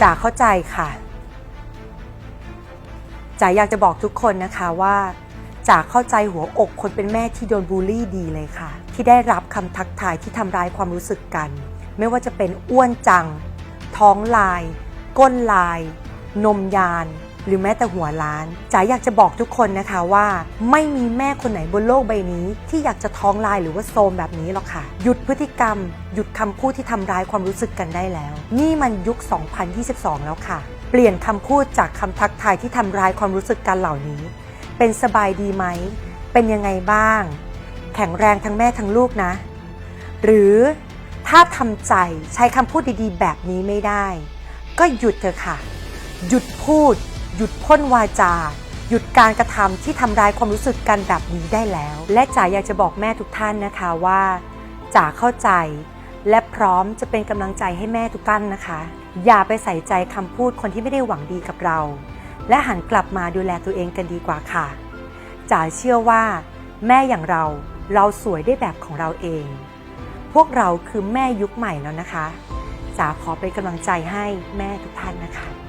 จ๋าเข้าใจค่ะจ๋าอยากจะบอกทุกคนนะคะว่าจ๋าเข้าใจหัวอกคนเป็นแม่ที่โดนบูลลี่ดีเลยค่ะ ที่ได้รับคำทักทายที่ทำร้ายความรู้สึกกัน ไม่ว่าจะเป็นอ้วนจัง ท้องลาย ก้นลาย นมยาน หรือแม้แต่หัวล้านจ๋าอยากจะบอกทุกคนนะคะว่า ไม่มีแม่คนไหนบนโลกใบนี้ ที่อยากจะท้องลายหรือว่าโซมแบบนี้หรอกค่ะ หยุดพฤติกรรม หยุดคำพูดที่ทำร้ายความรู้สึกกันได้แล้ว นี่มันยุค 2022 แล้วค่ะ เปลี่ยนคำพูดจากคำทักทายที่ทำร้ายความรู้สึกกันเหล่านี้ เป็นสบายดีไหม เป็นยังไงบ้าง แข็งแรงทั้งแม่ทั้งลูกนะ หรือถ้าทำใจใช้คำพูดดีๆ แบบนี้ไม่ได้ ก็หยุดเถอะค่ะ หยุดพูด หยุดพ่นวาจา หยุดการกระทำที่ทำร้ายความรู้สึกกันแบบนี้ได้แล้ว และจ๋าอยากจะบอกแม่ทุกท่านนะคะว่าจ๋าเข้าใจ และพร้อมจะเป็นกำลังใจให้แม่ทุกท่านนะคะ อย่าไปใส่ใจคำพูดคนที่ไม่ได้หวังดีกับเรา และหันกลับมาดูแลตัวเองกันดีกว่าค่ะจ๋าเชื่อว่า แม่อย่างเราเราสวยได้แบบของเราเอง พวกเราคือแม่ยุคใหม่แล้วนะคะจ๋าขอเป็นกำลังใจให้แม่ทุกท่านนะคะ